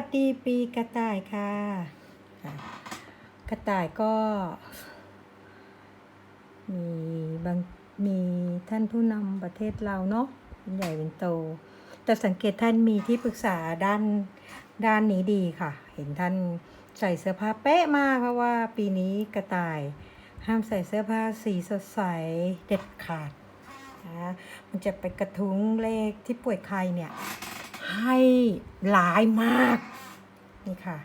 วัสดีปีกระต่ายค่ะค่ะ กระต่ายก็ มีบางมีท่านผู้นำประเทศเราเนาะเป็นใหญ่เป็นโต แต่สังเกตท่านมีที่ปรึกษาด้านด้านนี้ดีค่ะ เห็นท่านใส่เสื้อผ้าเป๊ะมากเพราะว่าปีนี้กระต่ายห้ามใส่เสื้อผ้าสีสดใสเด็ดขาดนะมันจะไปกระทุ้งเลขที่ป่วยใครเนี่ย ให้หลายมาก นี่ค่ะ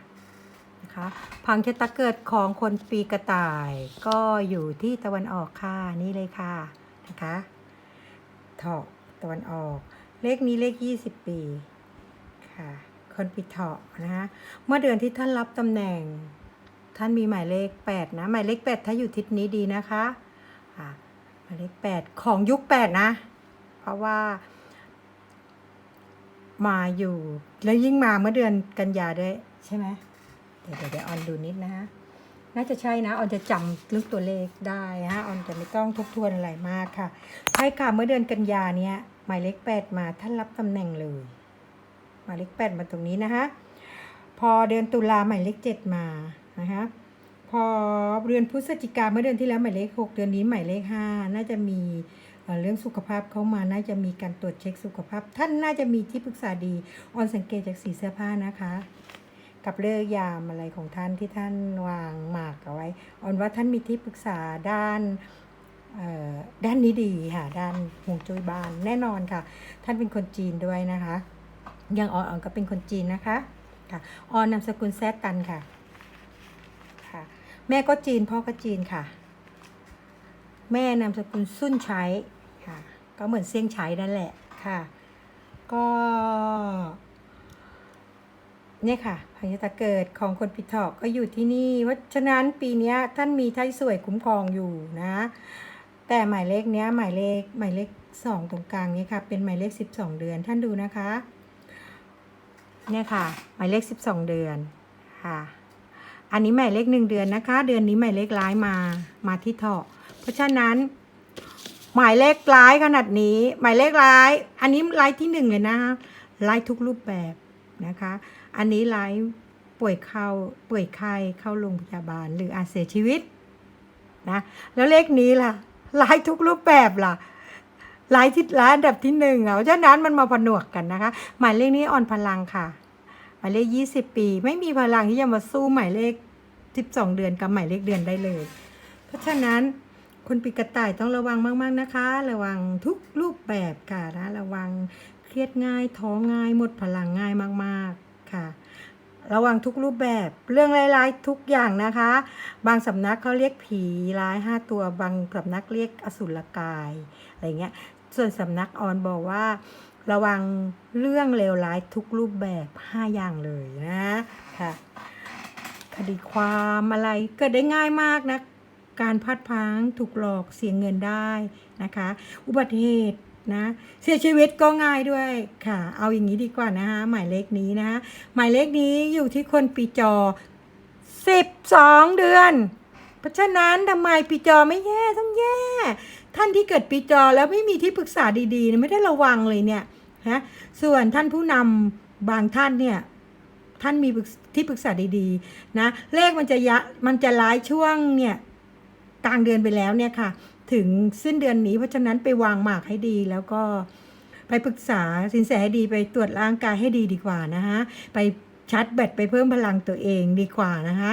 นะคะพังชะตาเกิดของคนปีกระต่าย ก็อยู่ที่ตะวันออกค่ะนี่เลยค่ะนะคะเถาะตะวันออก เลขนี้เลข 20 ปีค่ะคนปีเถาะนะคะเมื่อเดือนที่ท่านรับตำแหน่ง ท่านมีหมายเลข 8 นะ หมายเลข 8 ถ้าอยู่ทิศนี้ดีนะคะอะหมายเลข 8 ของยุค 8 นะ เพราะว่า มาอยู่ แล้วยิ่งมาเมื่อเดือนกันยาด้วยใช่ไหมเดี๋ยวเดี๋ยวออนดูนิดนะฮะน่าจะใช่นะออนจะจำเรื่องตัวเลขได้ฮะออนจะไม่ต้องทบทวนอะไรมากค่ะใช่ค่ะเมื่อเดือนกันยาเนี้ยหมายเลขแปดมาท่านรับตำแหน่งเลยหมายเลขแปดมาตรงนี้นะคะพอเดือนตุลาหมายเลขเจ็ดมานะคะพอเดือนพฤศจิกาเมื่อเดือนที่แล้วหมายเลขหกเดือนนี้หมายเลขห้าน่าจะมี เรื่องสุขภาพเข้ามาน่าจะมีการตรวจเช็คสุขภาพ ท่านน่าจะมีที่ปรึกษาดีออนสังเกตจากสีเสื้อผ้านะคะ กับเลือกยามอะไรของท่านที่ท่านวางหมากเอาไว้ออนว่าท่านมีที่ปรึกษาด้านด้านนี้ดีค่ะด้านฮวงจุ้ยบ้านแน่นอนค่ะ ท่านเป็นคนจีนด้วยนะคะอยังออนออนก็เป็นคนจีนนะคะค่ะออนนามสกุลแซดตันค่ะค่ะ แม่ก็จีนพ่อก็จีนค่ะ แม่นามสกุลซุ่นใช้ค่ะ ก็เหมือนเซี่ยงใช้นั่นแหละค่ะ ก็ เนี่ยค่ะพญาตาเกิดของคนปิดถอกก็อยู่ที่นี่เพราะฉะนั้นปีนี้ท่านมีไทยสวยคุ้มครองอยู่นะ แต่หมายเลขเนี้ยหมายเลขหมายเลขสองตรงกลางนี้ค่ะ เป็นหมายเลขสิบสองเดือนท่านดูนะคะ เนี่ยค่ะ หมายเลขสิบสองเดือนค่ะ อันนี้หมายเลขหนึ่งเดือนนะคะ เดือนนี้หมายเลขร้ายมามาที่เถาะ เพราะฉะนั้น หมายเลขร้ายขนาดนี้ หมายเลขร้าย อันนี้ร้ายที่หนึ่งเลยนะคะร้ายทุกรูปแบบนะคะ อันนี้ร้ายป่วยเข้าป่วยไข้เข้าโรงพยาบาลหรืออาจเสียชีวิตนะแล้วเลขนี้ล่ะร้ายทุกรูปแบบล่ะร้ายที่ร้ายอันดับที่หนึ่งอะเพราะฉะนั้นมันมาผนวกกันนะคะ หมายเลขนี้อ่อนพลังค่ะ หมายเลขยี่สิบปี ไม่มีพลังที่จะมาสู้หมายเลขสิบสองเดือนกับหมายเลขเดือนได้เลย เพราะฉะนั้น คนปีกระต่ายต้องระวังมาก ๆ นะคะ ระวังทุกรูปแบบค่ะนะระวังเครียดง่ายท้อง่ายหมดพลังง่ายมาก ๆ ค่ะ ระวังทุกรูปแบบเรื่องร้ายๆทุกอย่างนะคะ บางสำนักเขาเรียกผีร้ายห้าตัวบางสำนักเรียกอสุรกายอะไรเงี้ย ส่วนสำนักออนบอกว่า ระวังเรื่องเลวร้ายทุกรูปแบบห้าอย่างเลยนะค่ะคดีความอะไรเกิดได้ง่ายมากนะ การพัดพังถูกหลอกเสียเงินได้นะคะ อุบัติเหตุนะเสียชีวิตก็ง่ายด้วยค่ะ เอาอย่างนี้ดีกว่านะคะหมายเลขนี้นะคะหมายเลขนี้อยู่ที่คนปีจอ 12 เดือน เพราะฉะนั้นทำไมปีจอไม่แย่ต้องแย่ ท่านที่เกิดปีจอแล้วไม่มีที่ปรึกษาดีๆ ไม่ได้ระวังเลยเนี่ยฮะส่วนท่านผู้นำบางท่านเนี่ยท่านมีที่ปรึกษาดีๆนะเลขมันจะยะมันจะร้ายช่วงเนี่ย กลางเดือนไปแล้วเนี่ยค่ะ ถึงสิ้นเดือนนี้ เพราะฉะนั้นไปวางหมากให้ดีแล้วก็ไปปรึกษาสินแสให้ดีไปตรวจร่างกายให้ดีดีกว่านะคะไปชาร์จแบตไปเพิ่มพลังตัวเองดีกว่านะคะ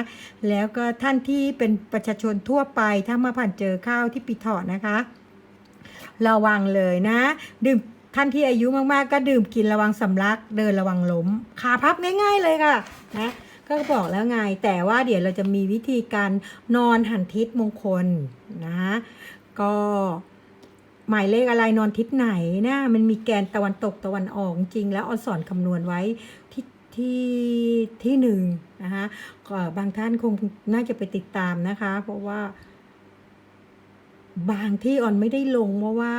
แล้วก็ท่านที่เป็นประชาชนทั่วไปถ้ามาผ่านเจอข้าวที่ปีเถาะนะคะ ระวังเลยนะ ดื่มท่านที่อายุมากๆ ก็ดื่มกินระวังสำลัก เดินระวังล้มขาพับง่าย ๆเลยค่ะนะ ก็บอกแล้วไง แต่ว่าเดี๋ยวเราจะมีวิธีการนอนหันทิศมงคลนะก็หมายเลขอะไรนอนทิศไหนนะมันมีแกนตะวันตกตะวันออกจริงแล้วออนสอนคำนวณไว้ที่ที่ที่หนึ่งนะคะบางท่านคงน่าจะไปติดตามนะคะ เพราะว่า บางที่ออนไม่ได้ลงเพราะว่า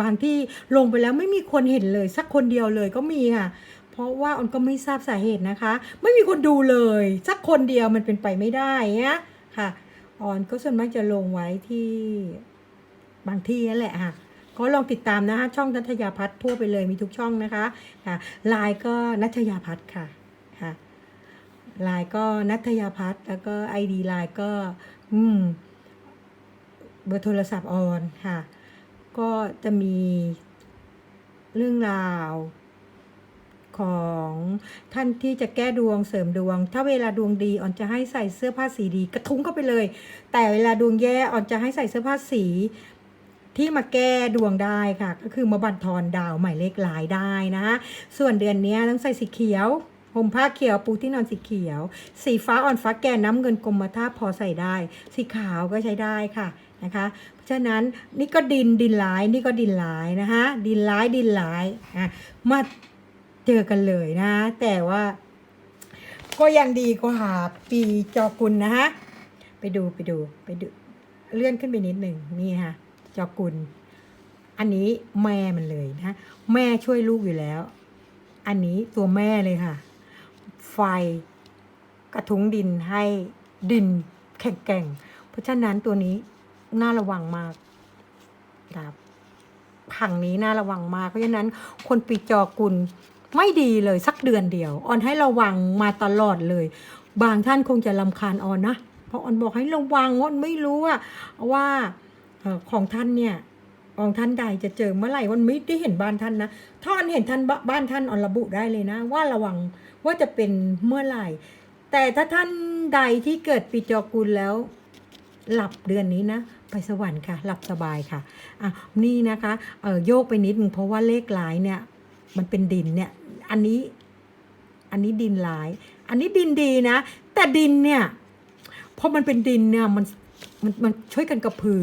บางที่ลงไปแล้วไม่มีคนเห็นเลย สักคนเดียวเลยก็มีค่ะ เพราะว่าออนก็ไม่ทราบสาเหตุนะคะ ไม่มีคนดูเลยสักคนเดียวมันเป็นไปไม่ได้เนี่ยค่ะออนก็ส่วนมากจะลงไว้ที่บางที่นั่นแหละค่ะก็ลองติดตามนะคะช่องนัทยาพัฒน์ทั่วไปเลยมีทุกช่องนะคะค่ะไลน์ก็นัทยาพัฒน์ค่ะค่ะไลน์ก็นัทยาพัฒน์แล้วก็ไอดีไลน์ก็อืมเบอร์โทรศัพท์ออนค่ะ ก็จะมีเรื่องราว ของท่านที่จะแก้ดวงเสริมดวง ถ้าเวลาดวงดีออนจะให้ใส่เสื้อผ้าสีดี กระทุ้งเข้าไปเลย แต่เวลาดวงแย่ออนจะให้ใส่เสื้อผ้าสีที่มาแก้ดวงได้ค่ะ ก็คือมาบันทอนดาวหมายเลขหลายได้นะ ส่วนเดือนนี้ต้องใส่สีเขียวห่มผ้าเขียวปูที่นอนสีเขียว สีฟ้าอ่อนฟ้าแก่น้ำเงินกรมท่าพอใส่ได้ สีขาวก็ใช้ได้ค่ะนะคะ เพราะฉะนั้นนี่ก็ดินดินหลายนี่ก็ดินหลายนะคะดินหลายดินหลายอะมา เจอกันเลยนะ แต่ว่า ก็ยังดีกว่าปีจอกุลนะฮะไปดูไปดูไปดูเลื่อนขึ้นไปนิดหนึ่งนี่ค่ะจอกุล อันนี้แม่มันเลยนะ แม่ช่วยลูกอยู่แล้ว อันนี้ตัวแม่เลยค่ะ ไฟกระทุ้งดินให้ดินแข็งแกร่ง เพราะฉะนั้นตัวนี้น่าระวังมากครับผังนี้น่าระวังมาก เพราะฉะนั้นคนปีจอกุล ไม่ดีเลยสักเดือนเดียว ออนให้ระวังมาตลอดเลย บางท่านคงจะลำคาญออนนะเพราะออนบอกให้ระวังออนไม่รู้ว่าว่าของท่านเนี่ยของท่านใดจะเจอเมื่อไหร่วันไม่ได้เห็นบ้านท่านนะถ้าออนเห็นท่านบบ้านท่านออนระบุได้เลยนะ ว่าระวังว่าจะเป็นเมื่อไหร่ แต่ถ้าท่านใดที่เกิดปีจอกุลแล้ว หลับเดือนนี้นะ ไปสวรรค์ค่ะ หลับสบายค่ะอะนี่นะคะเออโยกไปนิดนึงเพราะว่าเลขหลายเนี่ย มันเป็นดินเนี่ย อันนี้ อันนี้ดินหลาย อันนี้ดินดีนะ แต่ดินเนี่ยพอมันเป็นดินเนี่ยมันมันมันช่วยกันกระพือ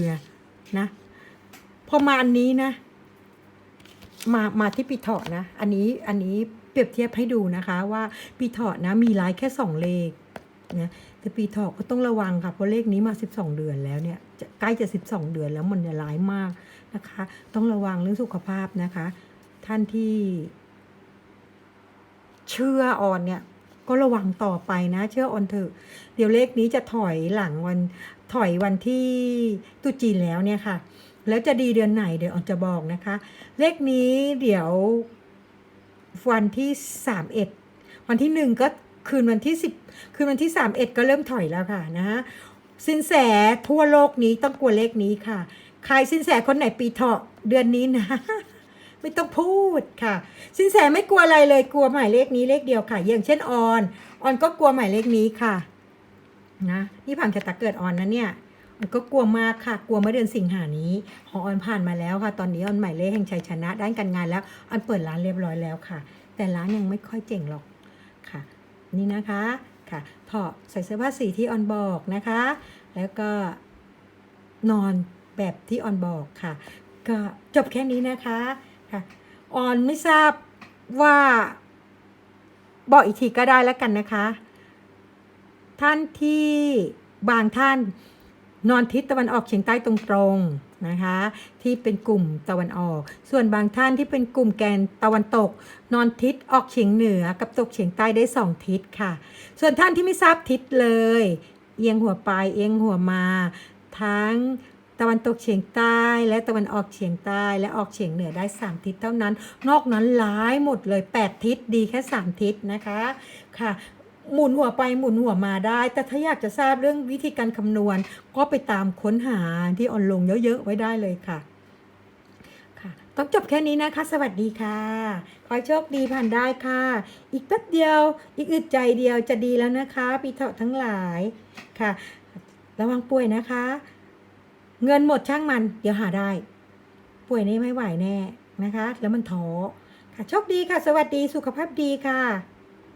นะ พอมาอันนี้นะ มามาที่ปีเถาะนะ อันนี้อันนี้เปรียบเทียบให้ดูนะคะว่าปีเถาะนะมีหลายแค่สองเลขนะแต่ปีเถาะก็ต้องระวังค่ะเพราะเลขนี้มา12เดือนแล้วเนี่ยใกล้จะ12เดือนแล้วมันจะร้ายมากนะคะ ต้องระวังเรื่องสุขภาพนะคะ ท่านที่ เชื่อออนเนี่ยก็ระวังต่อไปนะ เชื่อออนเถอะเดี๋ยวเลขนี้จะถอยหลังวันถอยวันที่ตุจีนแล้วเนี่ยค่ะ แล้วจะดีเดือนไหนเดี๋ยวออนจะบอกนะคะ เลขนี้เดี๋ยววันที่สามเอ็ดวันที่หนึ่งก็คืนวันที่สิบคืนวันที่สามเอ็ดก็เริ่มถอยแล้วค่ะนะสินแสทั่วโลกนี้ต้องกลัวเลขนี้ค่ะ ใครสินแสคนไหนปีเถาะเดือนนี้นะ ไม่ต้องพูดค่ะ สินแสไม่กลัวอะไรเลยกลัวหมายเลขนี้เลขเดียวค่ะ อย่างเช่นออนออนก็กลัวหมายเลขนี้ค่ะนะนี่ผ่านชะตาเกิดออนนะเนี่ยออนก็กลัวมากค่ะ กลัวเมื่อเดือนสิงหานี้ของออนผ่านมาแล้วค่ะ ตอนนี้ออนหมายเลขแห่งชัยชนะ ด้านการงานแล้วออนเปิดร้านเรียบร้อยแล้วค่ะ แต่ร้านยังไม่ค่อยเจ๋งหรอกค่ะ นี่นะคะค่ะถอดใส่เสื้อผ้าสีที่ออนบอกนะคะ แล้วก็นอนแบบที่ออนบอกค่ะ ก็จบแค่นี้นะคะ ค่ะออนไม่ทราบว่าบอกอีกทีก็ได้แล้วกันนะคะ ท่านที่บางท่านนอนทิศตะวันออกเฉียงใต้ตรงๆนะคะ ที่เป็นกลุ่มตะวันออก ส่วนบางท่านที่เป็นกลุ่มแกนตะวันตก นอนทิศออกเฉียงเหนือกับตกเฉียงใต้ได้สองทิศค่ะ ส่วนท่านที่ไม่ทราบทิศเลย เอียงหัวไปเอียงหัวมา ทั้ง ตะวันตกเฉียงใต้และตะวันออกเฉียงใต้และออกเฉียงเหนือได้ 3 ทิศเท่านั้น นอกนั้นร้ายหมดเลย 8 ทิศดีแค่ 3 ทิศนะคะค่ะหมุนหัวไปหมุนหัวมาได้ แต่ถ้าอยากจะทราบเรื่องวิธีการคำนวณ ก็ไปตามค้นหาที่ออนลงเยอะๆไว้ได้เลยค่ะค่ะต้องจบแค่นี้นะคะ สวัสดีค่ะ ขอโชคดีผ่านได้ค่ะ อีกแป๊บเดียว อีกอึดใจเดียวจะดีแล้วนะคะ ปีเถาะทั้งหลายค่ะ ระวังป่วยนะคะ เงินหมดช่างมัน เดี๋ยวหาได้ ป่วยนี่ไม่ไหวแน่นะคะ แล้วมันท้อค่ะโชคดีค่ะ สวัสดีสุขภาพดีค่ะ